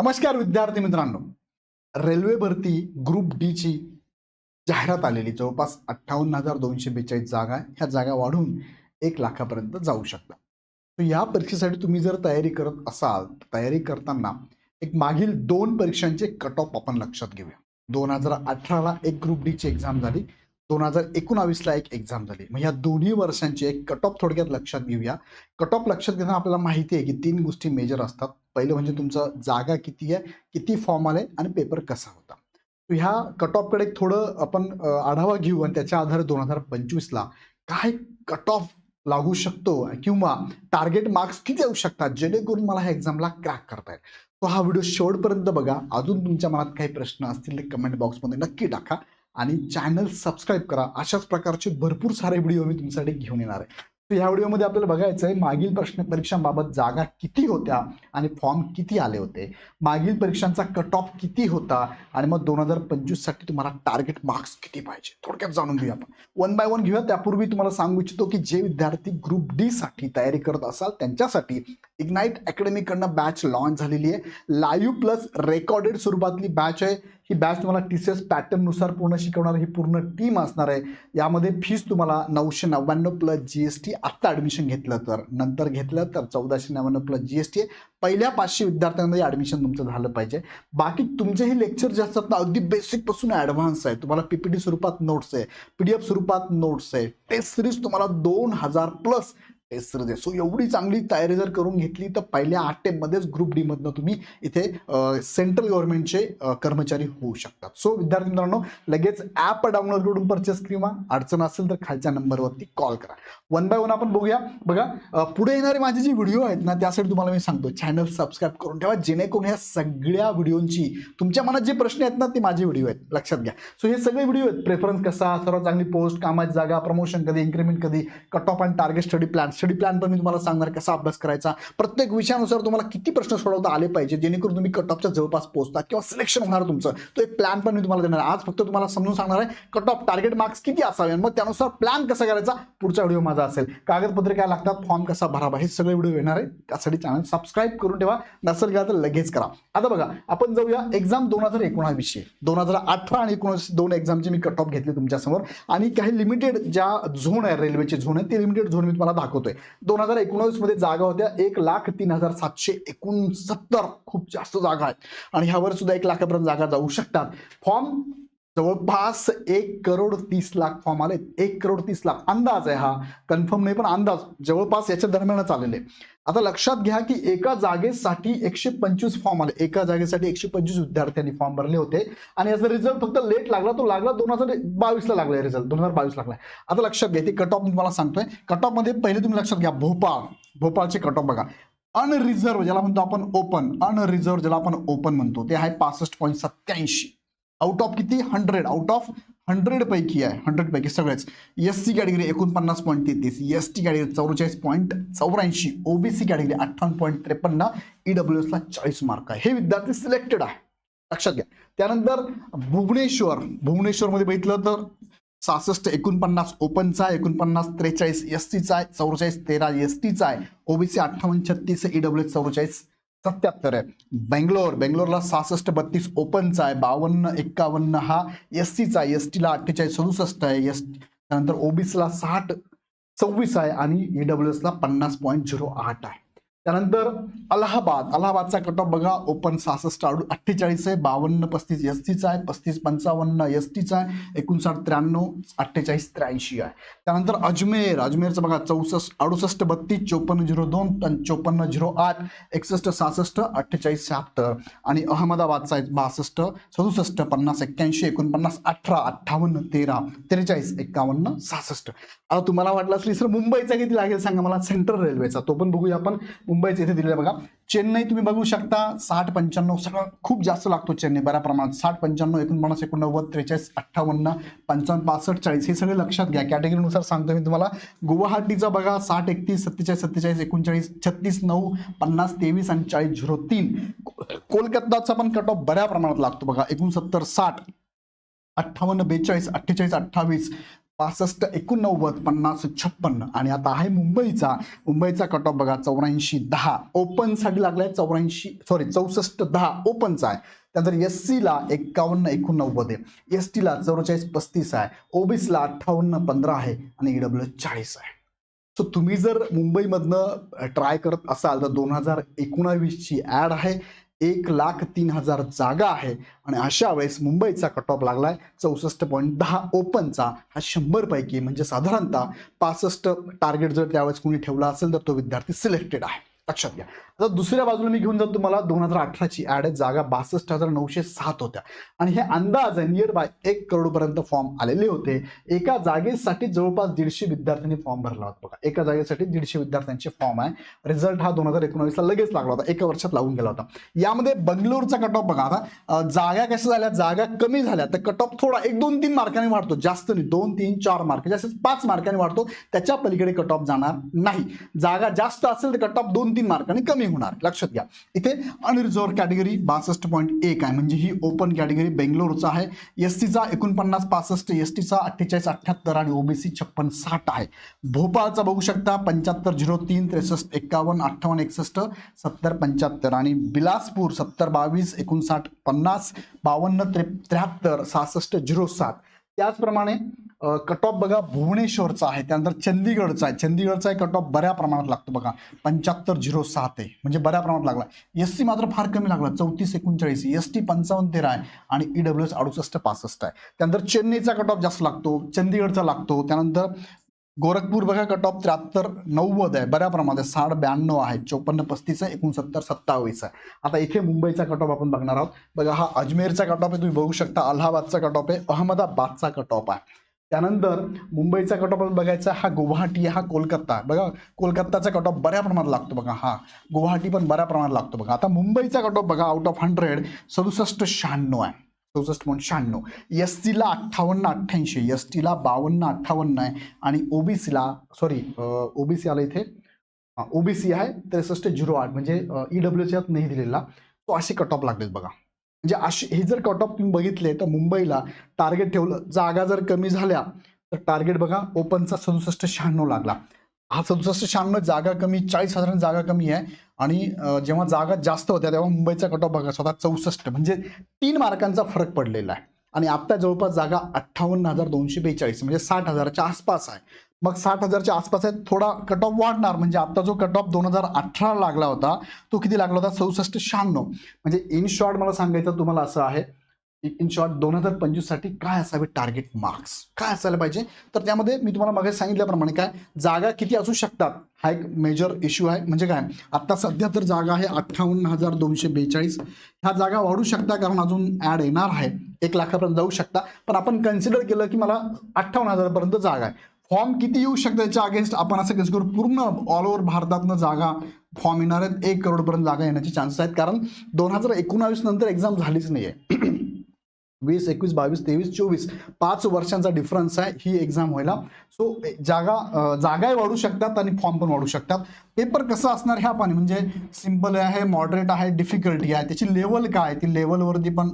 नमस्कार विद्यार्थी मित्रांनो. रेल्वे भरती ग्रुप डी ची जाहिरात आलेली. जवळपास अठ्ठावन्न हजार दोनशे बेचाळीस जागा ह्या जागा वाढून एक लाखापर्यंत जाऊ शकतात. तर या परीक्षेसाठी तुम्ही जर तयारी करत असाल तर तयारी करताना एक मागील दोन परीक्षांचे कट ऑफ आपण लक्षात घेऊया. दोन हजार अठराला एक ग्रुप डी ची एक्झाम झाली. दोन हजार एकोणावीसला एक एक्झाम झाली. मग या दोन्ही वर्षांचे एक कट ऑफ थोडक्यात लक्षात घेऊया. कट ऑफ लक्षात घेताना आपल्याला माहिती आहे की तीन गोष्टी मेजर असतात. पहिलं म्हणजे तुमचं जागा किती आहे किती फॉर्म आले आणि पेपर कसा होता. ह्या कट ऑफकडे थोडं आपण आढावा घेऊ आणि त्याच्या आधारे दोन हजार पंचवीसला काय कट ऑफ लागू शकतो किंवा टार्गेट मार्क्स किती येऊ शकतात जेणेकरून मला ह्या एक्झामला क्रॅक करता येईल. तो हा व्हिडिओ शेवटपर्यंत बघा. अजून तुमच्या मनात काही प्रश्न असतील ते कमेंट बॉक्समध्ये नक्की टाका. आणि चॅनल सबस्क्राईब करा. अशाच प्रकारचे भरपूर सारे व्हिडिओ मी तुमच्यासाठी घेऊन येणार आहे. तर ह्या व्हिडिओमध्ये आपल्याला बघायचं आहे मागील प्रश्न परीक्षांबाबत जागा किती होत्या आणि फॉर्म किती आले होते? मागील परीक्षांचा कट ऑफ किती होता? आणि मग दोन हजार पंचवीससाठी तुम्हाला टार्गेट मार्क्स किती पाहिजे? थोडक्यात जाणून घेऊया आपण. वन बाय वन घेऊया. त्यापूर्वी तुम्हाला सांगू इच्छितो की जे विद्यार्थी ग्रुप डी साठी तयारी करत असाल त्यांच्यासाठी इग्नाईट अकॅडमीकडनं बॅच लॉन्च झालेली आहे. लाईव्ह प्लस रेकॉर्डेड स्वरूपातली बॅच आहे. ही बॅच तुम्हाला टी सी एस पॅटर्ननुसार पूर्ण शिकवणार ही पूर्ण टीम असणार आहे. यामध्ये फीस तुम्हाला नऊशे नव्याण्णव प्लस जी एस टी आत्ता ॲडमिशन घेतलं तर. नंतर घेतलं तर चौदाशे नव्याण्णव प्लस जी एस टी पहिल्या पाचशे विद्यार्थ्यांमध्ये ॲडमिशन तुमचं झालं पाहिजे. बाकी तुमचे हे लेक्चर जे असतात ना अगदी बेसिकपासून ॲडव्हान्स आहे. तुम्हाला पी पी टी स्वरूपात नोट्स आहे पी डी एफ स्वरूपात नोट्स आहे. टेस्ट सिरीज तुम्हाला दोन हजार प्लस टेस्ट सिरीज आहे सो एवढी चांगली तयारी जर करून घेतली तर पहिल्या आठ टेममध्येच ग्रुप डी मधनं तुम्ही इथे सेंट्रल गव्हर्नमेंटचे कर्मचारी होऊ शकतात. सो विद्यार्थी मित्रांनो लगेच ॲप डाउनलोड करून परचेस किंवा अडचण असेल तर खालच्या नंबरवरती कॉल करा. वन बाय वन आपण बघूया. बघा पुढे येणारे माझे जे व्हिडिओ आहेत ना त्यासाठी तुम्हाला मी सांगतो चॅनल सबस्क्राईब करून ठेवा. जेणेकरून ह्या सगळ्या व्हिडिओंची तुमच्या मनात जे प्रश्न आहेत ना ते माझे व्हिडिओ आहेत. लक्षात घ्या. सो हे सगळे व्हिडिओ आहेत. प्रेफरन्स कसा? सर्वात चांगली पोस्ट कामाची जागा प्रमोशन कधी इन्क्रीमेंट कधी? Cut off and target study plan study plan पण मी तुम्हाला सांगणार कसा अभ्यास करायचा. प्रत्येक विषयानुसार तुम्हाला किती प्रश्न सोडवता आले पाहिजे जेणेकरून तुम्ही कट ऑफच्या जवळपास पोहोचता किंवा सिलेक्शन होणार तुमचं. तो एक प्लॅन पण मी तुम्हाला देणार आज फक्त तुम्हाला समजून सांगणार आहे कट ऑफ टार्गेट मार्क्स किती असावे मग त्यानुसार प्लॅन कसा करायचा पुढचा व्हिडिओ माझा असेल. कागदपत्र काय लागतात फॉर्म कसा भरावा हे सगळे व्हिडिओ येणार आहे. त्यासाठी चॅनल सबस्क्राईब करून ठेवा नसेल गेला तर लगेच करा. आता बघा आपण जाऊया एक्झाम दोन हजार एकोणावीसशे दोन हजार अठरा आणि एकोणीस दोन एक्झामचे मी कट ऑफ घेतले तुमच्यासमोर. आणि काही लिमिटेड ज्या झोन आहे रेल्वेचे झोन आहे ते लिमिटेड झोन मी तुम्हाला दाखवतोय. दोन हजार एकोणावीसमध्ये जागा होत्या. एक लाख तीन हजार सातशे एकोणसत्तर. खूप जास्त जागा आहेत. आणि ह्यावर सुद्धा एक लाखापर्यंत जागा जाऊ शकतात. फॉर्म जवळपास एक करोड तीस लाख फॉर्म आले एक करोड तीस लाख अंदाज आहे हा. कन्फर्म नाही पण अंदाज जवळपास याच्या दरम्यानच आलेले. आता लक्षात घ्या की एका जागेसाठी एकशे पंचवीस फॉर्म आले. एका जागेसाठी एकशे पंचवीस विद्यार्थ्यांनी फॉर्म भरले होते. आणि याचा रिझल्ट फक्त लेट लागला. तो लागला दोन हजार बावीसला लागला रिझल्ट दोन हजार बावीस लागला. आता लक्षात घ्या ते कट ऑफ मी तुम्हाला सांगतोय. कट ऑफमध्ये पहिले तुम्ही लक्षात घ्या भोपाळ. भोपाळचे कट ऑफ बघा. अनरिझर्व ज्याला म्हणतो आपण ओपन अनरिझर्व ज्याला आपण ओपन म्हणतो. ते आहे पासष्ट पॉईंट सत्याऐंशी आउट ऑफ किती? हंड्रेड आउट ऑफ हंड्रेड पैकी आहे. हंड्रेड पैकी सगळेच. एस सी कॅटेगरी एकोणपन्नास पॉईंट तेहतीस. एस टी कॅटेगरी चौवेचाळीस पॉईंट चौऱ्याऐंशी. ओबीसी कॅटेगरी अठ्ठावन्न पॉईंट त्रेपन्न. ईडब्ल्यू एसला चाळीस मार्क आहे. हे विद्यार्थी सिलेक्टेड आहे. लक्षात घ्या. त्यानंतर भुवनेश्वर. भुवनेश्वरमध्ये बघितलं तर सहासष्ट एकोणपन्नास ओपनचा आहे. एकोणपन्नास त्रेचाळीस एस टीचा आहे. चौवेचाळीस तेरा एस टीचा आहे. ओबीसी अठ्ठावन्न छत्तीस ईडब्ल्यू एस चौवेचाळीस सत्याहत्तर आहे. बेंगलोर बेंगलोरला सहासष्ट बत्तीस ओपनचा आहे. बावन्न एक्कावन्न हा एस सीचा आहे. एस टीला अठ्ठेचाळीस सदुसष्ट आहे. एस त्यानंतर ओबीसीला साठ सव्वीस आहे. आणि ईडब्ल्यू एसला पन्नास पॉईंट झिरो आठ आहे. त्यानंतर अलाहाबाद. अलाहाबादचा कट ऑफ बघा. ओपन सहासष्ट अडू अठ्ठेचाळीस आहे. बावन्न पस्तीस एस टीचा आहे. पस्तीस पंचावन्न एस टीचा आहे. एकोणसाठ त्र्याण्णव अठ्ठेचाळीस त्र्याऐंशी आहे. त्यानंतर अजमेर. अजमेरचं बघा चौसष्ट अडुसष्ट बत्तीस चोपन्न झिरो दोन चोपन्न झिरो आठ एकसष्ट सहासष्ट अठ्ठेचाळीस शहात्तर. आणि अहमदाबादचा आहे बासष्ट सदुसष्ट पन्नास एक्क्याऐंशी एकोणपन्नास अठरा अठ्ठावन्न तेरा त्रेचाळीस एक्कावन्न सहासष्ट. आता तुम्हाला वाटलं असली सर मुंबईचा किती लागेल? सांगा मला. सेंट्रल रेल्वेचा तो पण बघूया आपण. मुंबईचा इथे दिलेला बघा. चेन्नई तुम्ही बघू शकता. साठ पंच्याण्णव सगळं खूप जास्त लागतो चेन्नई बऱ्या प्रमाणात. साठ पंच्याण्णव एकोणपन्नास एकोणनव्वद त्रेचाळीस अठ्ठावन्न पंचावन्न पासष्ट चाळीस हे सगळे लक्षात घ्या. कॅटेगरीनुसार सांगतो मी तुम्हाला. गुवाहाटीचा बघा. साठ एकतीस सत्तेचाळीस सत्तेचाळीस एकोणचाळीस छत्तीस नऊ पन्नास तेवीस आणि चाळीस झिरो तीन. कोलकाताचा पण कट ऑफ बऱ्या प्रमाणात लागतो बघा. एकोणसत्तर साठ अठ्ठावन्न बेचाळीस अठ्ठेचाळीस अठ्ठावीस. पासष्ट एकोणनव्वद पन्नास छप्पन्न आणि आता आहे मुंबईचा. मुंबईचा कट ऑफ बघा चौऱ्याऐंशी दहा. ओपनसाठी लागलाय चौऱ्याऐंशी सॉरी चौसष्ट दहा. ओपनचा आहे. त्यानंतर एस सीला एक्कावन्न एकोणनव्वद आहे. एस टीला चौवेचाळीस पस्तीस आहे. ओबीसीला अठ्ठावन्न पंधरा आहे आणि ईडब्ल्यू चाळीस आहे. सो तुम्ही जर मुंबईमधनं ट्राय करत असाल तर दोन हजार एकोणावीसची ॲड आहे. एक लाख तीन हजार जागा आहे. आणि अशा वेळेस मुंबईचा कट ऑफ लागलाय. चौसष्ट पॉईंट दहा ओपनचा हा शंभर पैकी म्हणजे साधारणतः पासष्ट टार्गेट जर त्यावेळेस कोणी ठेवला असेल तर तो विद्यार्थी सिलेक्टेड आहे. लक्षात घ्या आता दुसऱ्या बाजूला मी घेऊन जातो तुम्हाला. दोन हजार अठराची ॲड जागा बासष्ट हजार नऊशे सात होत्या. आणि हे अंदाज आहे नियर बाय एक करोडपर्यंत फॉर्म आलेले होते. एका जागेसाठी जवळपास दीडशे विद्यार्थ्यांनी फॉर्म भरला होता बघा. एका जागेसाठी दीडशे विद्यार्थ्यांचे फॉर्म आहे. रिझल्ट हा दोन हजार एकोणावीसला लगेच लागला होता. एका वर्षात लागून गेला होता. यामध्ये बंगलोरचा कट ऑफ बघा आता. जागा कशा झाल्या? जागा कमी झाल्या. तर कट ऑफ थोडा एक दोन तीन मार्कांनी वाढतो. जास्त नाही. दोन तीन चार मार्क जास्त पाच मार्कांनी वाढतो. त्याच्या पलीकडे कट ऑफ जाणार नाही. जागा जास्त असेल तर कट ऑफ दोन तीन मार्कांनी कमी होणार. लक्षात घ्या. इथे अनरिझर्व कॅटेगरी बासष्ट पॉईंट एक आहे. म्हणजे ही ओपन कॅटेगरी बेंगलोरचा आहे. एस टीचा एकोणपन्नास पासष्ट एस टीचा अठ्ठेचाळीस अठ्ठ्याहत्तर आणि ओबीसी छप्पन साठ आहे. भोपाळचा बघू शकता पंच्याहत्तर झिरो तीन त्रेसष्ट एक्कावन्न अठ्ठावन्न एकसष्ट सत्तर पंच्याहत्तर आणि बिलासपूर सत्तर बावीस एकोणसाठ पन्नास बावन्न त्रे त्र्याहत्तर सहासष्ट झिरो सात. त्याचप्रमाणे कट ऑफ बघा भुवनेश्वरचा आहे त्यानंतर चंदीगडचा आहे. चंदीगडचा कट ऑफ बऱ्या प्रमाणात लागतो बघा. पंच्याहत्तर झिरो सात आहे. म्हणजे बऱ्या प्रमाणात लागला. एस सी मात्र फार कमी लागला. चौतीस एकोणचाळीस. एस टी पंचावन्न तेरा आहे आणि ई डब्ल्यू एस अडुसष्ट पासष्ट आहे. त्यानंतर चेन्नईचा कट ऑफ जास्त लागतो. चंदीगडचा लागतो. त्यानंतर गोरखपूर बघा कट ऑफ त्र्याहत्तर नव्वद आहे. बऱ्या प्रमाणात आहे साठ ब्याण्णव आहे. चौपन्न पस्तीस आहे. एकोणसत्तर सत्तावीस आहे. आता इथे मुंबईचा कट ऑफ आपण बघणार आहोत. बघा हा अजमेरचा कट ऑफ आहे. तुम्ही बघू शकता. अलाहाबादचा कट ऑफ आहे. अहमदाबादचा कट ऑफ आहे. त्यानंतर मुंबईचा कट ऑफ बघायचा. हा गुवाहाटी हा कोलकाता आहे. बघा कोलकाताचा कट ऑफ बऱ्या प्रमाणात लागतो बघा. हा गुवाहाटी पण बऱ्या प्रमाणात लागतो बघा. आता मुंबईचा कट ऑफ बघा. आउट ऑफ हंड्रेड सदुसष्ट शहाण्णव आहे. चौसष्ट पॉईंट शहाण्णव. एस सीला अठ्ठावन्न अठ्ठ्याऐंशी. एस टीला बावन्न अठ्ठावन्न आहे. आणि ओबीसीला सॉरी ओबीसी आला इथे. ओबीसी आहे त्रेसष्ट झिरो आठ. म्हणजे ई डब्ल्यूच्यात नाही दिलेला. तो असे कट ऑफ लागलेत बघा. म्हणजे अशी हे जर कट ऑफ तुम्ही बघितले तर मुंबईला टार्गेट ठेवलं जागा जर कमी झाल्या तर टार्गेट बघा ओपनचा सदुसष्ट शहाण्णव लागला. हा सदुसष्ट शहाण्णव जागा कमी चाळीस हजार जागा कमी आहे. आणि जेव्हा जागा जास्त होत्या तेव्हा मुंबईचा कट ऑफ बघा स्वतः चौसष्ट. म्हणजे तीन मार्कांचा फरक पडलेला आहे. आणि आता जवळपास जागा अठ्ठावन्न हजार दोनशे बेचाळीस म्हणजे साठ हजारच्या आसपास आहे. मग साठ हजारच्या आसपास आहे थोडा कट ऑफ वाढणार. म्हणजे आता जो कट ऑफ दोन हजार अठरा लागला होता तो किती लागला होता? चौसष्ट शहाण्णव. म्हणजे इन शॉर्ट मला सांगायचं तुम्हाला असं आहे इन शॉर्ट दोन हजार पंचवीससाठी काय असावे टार्गेट मार्क्स काय असायला पाहिजे? तर त्यामध्ये मी तुम्हाला मागे सांगितल्याप्रमाणे काय जागा किती असू शकतात? हा एक मेजर इश्यू आहे. म्हणजे काय आत्ता सध्या तर जागा आहे अठ्ठावन्न हजार दोनशे बेचाळीस. ह्या जागा वाढू शकता कारण अजून ॲड येणार आहे. एक लाखापर्यंत जाऊ शकता. पण आपण कन्सिडर केलं की मला अठ्ठावन्न हजारपर्यंत जागा आहे. फॉर्म किती येऊ शकतं याच्या अगेन्स्ट आपण असं कन्सिडर करू पूर्ण ऑल ओव्हर भारतातनं जागा फॉर्म येणार आहेत. एक करोडपर्यंत जागा येण्याचे चान्सेस आहेत. कारण दोन हजार एकोणावीस नंतर एक्झाम झालीच नाही आहे वीस एकवीस बावीस तेवीस चोवीस पाच वर्षांचा डिफरन्स आहे ही एक्झाम व्हायला. सो जागा जागाही वाढू शकतात आणि फॉर्म पण वाढू शकतात. पेपर कसं असणार ह्या पाणी म्हणजे सिंपल आहे मॉडरेट आहे डिफिकल्टी आहे. त्याची लेवल काय आहे? ती लेवलवरती पण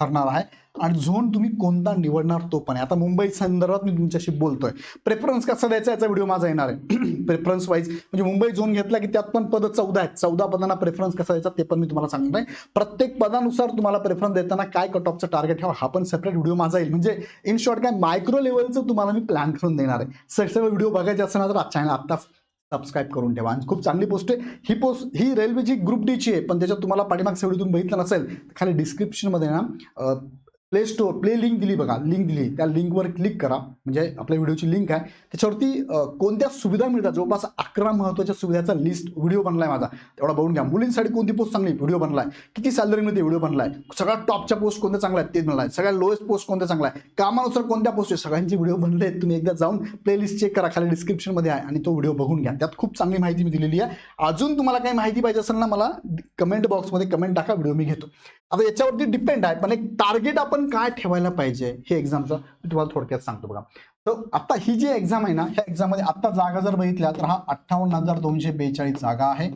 ठरणार आहे. आणि झोन तुम्ही कोणता निवडणार तो पण आहे. आता मुंबई संदर्भात मी तुमच्याशी बोलतोय. प्रेफरन्स कसा द्यायचा याचा व्हिडिओ माझा येणार आहे. प्रेफरन्स वाईज म्हणजे मुंबई झोन घेतला की त्यात पण पद चौदा आहेत. चौदा पदांना प्रेफरन्स कसा द्यायचा ते पण मी तुम्हाला सांगणार आहे प्रत्येक पदानुसार तुम्हाला प्रेफरन्स देताना काय कट ऑफचं टार्गेट ठेवा हा पण सेपरेट व्हिडिओ माझा येईल. म्हणजे इन शॉर्ट काय मायक्रो लेवलचं तुम्हाला मी प्लॅन करून देणार आहे. सर सगळं व्हिडिओ बघायचे असेल ना तर चॅनल आत्ताच सबस्क्राईब करून ठेवा. आणि खूप चांगली पोस्ट आहे. ही पोस्ट ही रेल्वेची ग्रुप डीची आहे पण त्याच्यात तुम्हाला पाठीमाग व्हिडिओ तुम्ही नसेल तर खाली डिस्क्रिप्शनमध्ये ना प्ले स्टोर प्ले लिंक दिली बघा लिंक दिली. त्या लिंकवर क्लिक करा. म्हणजे आपल्या व्हिडिओची लिंक आहे. त्याच्यावरती कोणत्या सुविधा मिळतात? जवळपास अकरा महत्त्वाच्या सुविधाचा लिस्ट व्हिडिओ बनलाय माझा. तेवढा बघून घ्या. मुलींसाठी कोणती पोस्ट चांगली व्हिडिओ बनला आहे किती सॅलरी मिळते व्हिडिओ आहे सगळ्यात टॉपच्या पोस्ट कोणत्या चांगल्या आहेत? ते बनलाय. सगळ्यात लोएस्ट पोस्ट कोणत्या चांगल्या आहे कामानुसार कोणत्या पोस्ट आहे सगळ्यांचे व्हिडिओ बनले आहेत. तुम्ही एकदा जाऊन प्लेलिस्ट चेक करा. खाली डिस्क्रिप्शनमध्ये आहे आणि तो व्हिडिओ बघून घ्या. त्यात खूप चांगली माहिती मी दिलेली आहे. अजून तुम्हाला काही माहिती पाहिजे असेल ना मला कमेंट बॉक्समध्ये कमेंट टाका. व्हिडिओ मी घेतो. आता याच्यावरती डिपेंड आहे. पण एक टार्गेट आपण काय ठेवायला पाहिजे? हे एक्झामचं मी तुम्हाला थोडक्यात सांगतो बघा. तर आता ही जी एक्झाम आहे ना ह्या एक्झाममध्ये आता जागा जर बघितल्या तर हा अठ्ठावन्न हजार दोनशे बेचाळीस जागा आहे.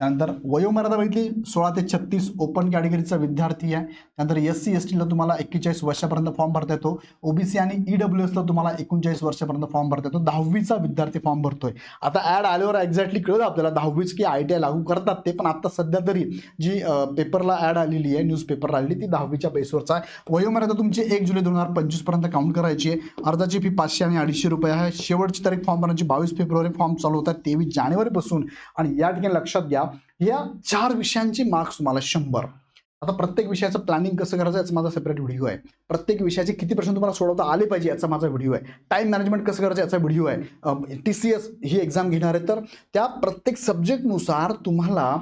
त्यानंतर वयोमर्यादा बघितली सोळा ते छत्तीस ओपन कॅटेगरीचा विद्यार्थी आहे. त्यानंतर एस सी एस टीला तुम्हाला एक्केचाळीस वर्षापर्यंत फॉर्म भरता येतो. ओबीसी आणि ई डब्ल्यू एसला तुम्हाला एकोणचाळीस वर्षापर्यंत फॉर्म भरता येतो. दहावीचा विद्यार्थी फॉर्म भरतोय. आता ॲड आल्यावर एक्झॅक्टली कळलं आपल्याला दहावीच की आय टी आय लागू करतात ते पण आता सध्या तरी जी पेपरला ॲड आलेली आहे न्यूजपेपरला आलेली ती दहावीच्या बेसवरचा आहे. वयोमर्यादा तुमची एक जुलै दोन हजार पंचवीसपर्यंत काउंट करायची आहे. अर्जाची फी पाचशे आणि अडीचशे रुपये आहे. शेवटची तारीख फॉर्म भरण्याची बावीस फेब्रुवारी फॉर्म चालू होतात. तेवीस जानेवारीपासून. आणि या ठिकाणी लक्षात घ्या या चार विषयांचे मार्क्स तुम्हाला शंभर. आता प्रत्येक विषयाचं प्लॅनिंग कसं करायचं याचा माझा सेपरेट व्हिडिओ आहे. प्रत्येक विषयाचे किती प्रश्न तुम्हाला सोडवता आले पाहिजे याचा माझा व्हिडिओ आहे. टाईम मॅनेजमेंट कसं करायचं याचा व्हिडिओ आहे. टी सी एस ही एक्झाम घेणार आहे. तर त्या प्रत्येक सब्जेक्टनुसार तुम्हाला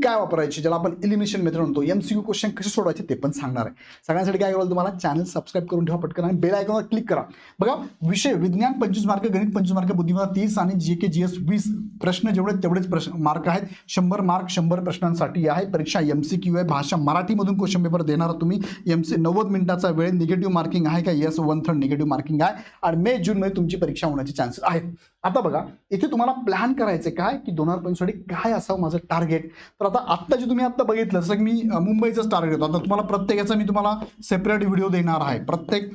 काय वापरायची ज्याला आपण इलिमिनेशन मेथड म्हणतो एम सी क्यू क्वेश्चन कसे सोडवायचे ते पण सांगणार आहे. सगळ्यांसाठी काय करायला तुम्हाला? चॅनल सबस्क्राईब करून ठेवा पटकन आणि बेल आयकॉनवर क्लिक करा. बघा विषय विज्ञान पंचवीस मार्क गणित पंचवीस मार्क बुद्धिमत्ता तीस आणि जे के जी एस वीस प्रश्न जेवढे तेवढेच प्रश्न मार्क आहेत. शंभर मार्क शंभर प्रश्नांसाठी आहे. परीक्षा एम सी क्यू आहे. भाषा मराठीमधून क्वेश्चन पेपर देणार तुम्ही. एम सी नव्वद मिनिटाचा वेळ निगेटिव्ह मार्किंग आहे का? Yes one third negative marking आहे. आणि मे जूनमध्ये तुमची परीक्षा होण्याचे चान्सेस आहेत. आता बघा इथे तुम्हाला प्लॅन करायचे काय? की दोन हजार पंचवीससाठी काय असावं माझं टार्गेट तर आता आत्ता जे तुम्ही आत्ता बघितलं जसं मी मुंबईचं मुंबईचंच टार्गेट आता तुम्हाला प्रत्येकाचा मी तुम्हाला सेपरेट व्हिडिओ देणार आहे. प्रत्येक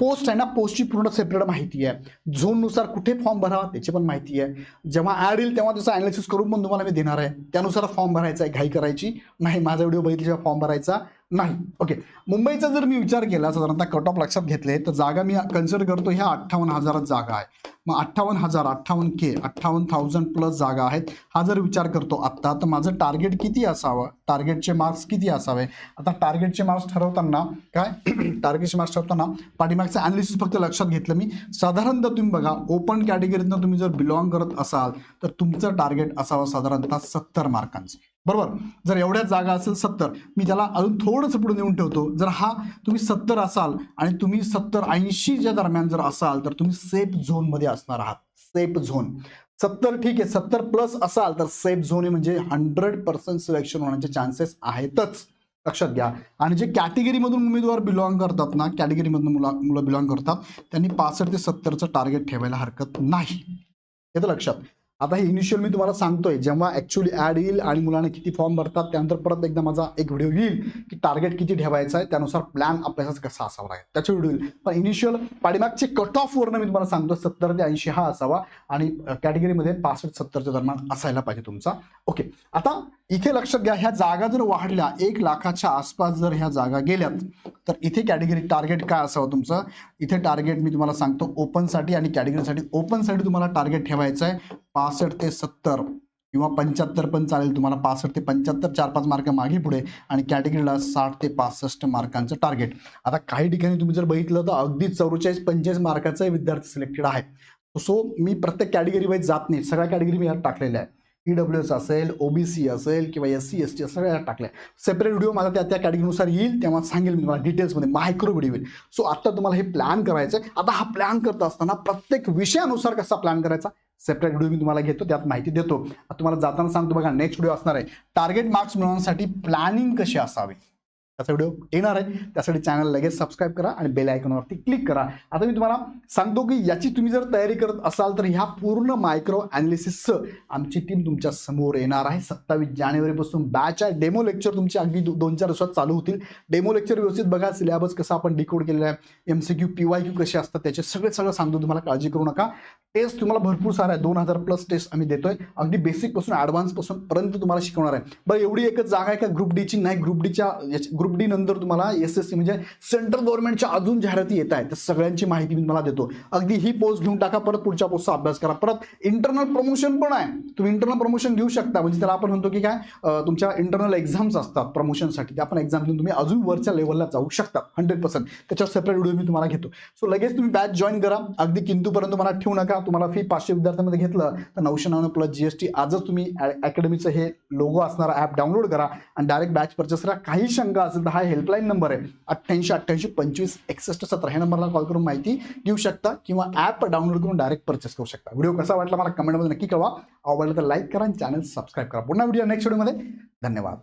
पोस्ट आहे ना पोस्टची पूर्ण सेपरेट माहिती आहे. झोननुसार कुठे फॉर्म भरावा त्याची पण माहिती आहे. जेव्हा ॲड येईल तेव्हा त्याचं अनालिसिस करून पण तुम्हाला मी देणार आहे. त्यानुसार फॉर्म भरायचा आहे घाई करायची नाही. माझा व्हिडिओ बघितल्याशिवाय फॉर्म भरायचा नाही. ओके मुंबईचा जर मी विचार केला साधारणतः कट ऑफ लक्षात घेतले तर जागा मी कन्सिडर करतो ह्या अठ्ठावन्न हजारात जागा आहे. मग अठ्ठावन्न हजार अठ्ठावन्न के अठ्ठावन्न थाउजंड प्लस जागा आहेत. हा जर विचार करतो आत्ता तर माझं टार्गेट किती असावं? टार्गेटचे मार्क्स किती असावे? आता टार्गेटचे मार्क्स ठरवताना काय? टार्गेटचे मार्क्स ठरवताना पाठीमागचं अनालिसिस फक्त लक्षात घेतलं मी. साधारणतः तुम्ही बघा ओपन कॅटेगरीतनं तुम्ही जर बिलॉंग करत असाल तर तुमचं टार्गेट असावं साधारणतः सत्तर मार्कांचं बरोबर? जर एवढ्या जागा असेल सत्तर मी त्याला अजून थोडंसं पुढे नेऊन ठेवतो. जर हा तुम्ही सत्तर असाल आणि तुम्ही सत्तर ऐंशीच्या दरम्यान जर असाल तर तुम्ही सेफ झोनमध्ये असणार आहात. सेफ झोन सत्तर ठीक आहे. सत्तर प्लस असाल तर सेफ झोन हे म्हणजे हंड्रेड पर्सेंट सिलेक्शन होण्याचे चान्सेस आहेतच. लक्षात घ्या. आणि जे कॅटेगरीमधून उमेदवार बिलॉंग करतात ना कॅटेगरीमधून मुला मुलं बिलॉंग करतात त्यांनी पासष्ट ते सत्तरचं टार्गेट ठेवायला हरकत नाही. येतं लक्षात. आता हे इनिशियल मी तुम्हाला सांगतोय जेव्हा ॲक्च्युली ॲड येईल आणि मुलांना किती फॉर्म भरतात त्यानंतर परत एकदा माझा एक व्हिडिओ येईल की टार्गेट किती ठेवायचा आहे त्यानुसार प्लॅन अभ्यासाचा कसा असावा लागेल. त्याचे व्हिडिओ येईल. पण इनिशियल पाठीमागचे कट ऑफवरनं मी तुम्हाला सांगतो सत्तर ते ऐंशी हा असावा आणि कॅटेगरीमध्ये पासष्ट सत्तरच्या दरम्यान असायला पाहिजे तुमचा. ओके आता इथे लक्षात घ्या ह्या जागा जर वाढल्या एक लाखाच्या आसपास जर ह्या जागा गेल्यात तर इथे कॅटेगरी टार्गेट काय असावं तुमचं? इथे टार्गेट मी तुम्हाला सांगतो ओपनसाठी आणि कॅटेगरीसाठी ओपनसाठी तुम्हाला टार्गेट ठेवायचं आहे. पासष्ट ते सत्तर किंवा पंच्याहत्तर पण चालेल तुम्हाला. पासष्ट ते पंच्याहत्तर चार पाच मार्क मागे पुढे आणि कॅटेगरीला साठ ते पासष्ट मार्कांचं टार्गेट आता काही ठिकाणी तुम्ही जर बघितलं तर अगदी चौवेचाळीस पंचेचाळीस मार्काचा विद्यार्थी सिलेक्टेड आहे सो मी प्रत्येक कॅटेगरी वाईज जात नाही. सगळ्या कॅटेगरी मी यात टाकलेल्या आहे ई डब्ल्यू एस असेल ओबीसी असेल किंवा एस सी एस टी सगळ्या यात टाकल्या सेपरेट व्हिडिओ माझा त्या त्या कॅटेगरीनुसार येईल तेव्हा सांगेल मी तुम्हाला डिटेल्समध्ये मायक्रो व्हिडिओ येईल. सो आता तुम्हाला हे प्लॅन करायचं आहे आता हा प्लॅन करत असताना प्रत्येक विषयानुसार कसा प्लॅन करायचा? सेपरेट व्हिडिओ मी तुम्हाला घेतो त्यात माहिती देतो. तुम्हाला जाताना सांगतो बघा नेक्स्ट व्हिडिओ असणार आहे. टार्गेट मार्क्स मिळवण्यासाठी प्लॅनिंग कशी असावी? त्याचा व्हिडिओ येणार आहे. त्यासाठी चॅनल लगेच सबस्क्राईब करा आणि बेल आयकॉनवरती क्लिक करा. आता मी तुम्हाला सांगतो की याची तुम्ही जर तयारी करत असाल तर ह्या पूर्ण मायक्रो अनालिसिसचं आमची टीम तुमच्यासमोर येणार आहे. सत्तावीस जानेवारीपासून बॅच आहे. डेमो लेक्चर तुमची अगदी दोन चार दिवसात चालू होतील. डेमो लेक्चर व्यवस्थित बघा. सिलेबस कसा आपण डिकोड केलेला आहे. M C Q P Y Q कसे असतात त्याचे सगळे सगळं सांगतो. तुम्हाला काळजी करू नका. टेस्ट तुम्हाला भरपूर सारा आहे. दोन हजार प्लस टेस्ट आम्ही देतोय. अगदी बेसिकपासून ॲडव्हान्सपासून पर्यंत तुम्हाला शिकवणार आहे. बरं एवढी एकच जागा आहे का ग्रुप डीची नाही ग्रुप डीच्या ग्रुप डी नंतर तुम्हाला एस एस सी म्हणजे सेंट्रल गव्हर्नमेंटच्या अजून जाहिराती येत आहेत. तर सगळ्यांची माहिती मी तुम्हाला देतो. अगदी ही पोस्ट घेऊन टाका परत पुढच्या पोस्टचा अभ्यास करा. परत इंटरनल प्रमोशन पण आहे. तुम्ही इंटरनल प्रमोशन घेऊ शकता. म्हणजे त्याला आपण म्हणतो की काय तुमच्या इंटरनल एक्झाम्स असतात प्रमोशनसाठी त्या आपण एक्झाम देऊन तुम्ही अजून वरच्या लेवलला जाऊ शकता. हंड्रेड पर्सेंट त्याच्यावर सेपरेट व्हिडिओ मी तुम्हाला घेतो. सो लगेच तुम्ही बॅच जॉईन करा. अगदी किंतूपर्यंत मला ठेवू नका. तुम्हाला फी पाचशे विद्यार्थ्यांमध्ये घेतलं तर नऊशे नव्याण्णव प्लस जी एस टी आजच तुम्ही अकॅडमीचं हे लोगो असणारा ॲप डाउनलोड करा आणि डायरेक्ट बॅच परचेस करा. काही शंका असेल तर हा हेल्पलाईन नंबर आहे. अठ्ठ्याऐंशी अठ्ठ्याऐंशी पंचवीस एकसष्ट सतरा ह्या नंबरला कॉल करून माहिती घेऊ शकता किंवा ॲप डाउनलोड करून डायरेक्ट परचेस करू शकता. व्हिडिओ कसा वाटला मला कमेंटमध्ये नक्की कळवा. आवडलं तर लाईक करा आणि चॅनल सबस्क्राईब करा. पुन्हा व्हिडिओ नेक्स्ट व्हिडिओमध्ये धन्यवाद.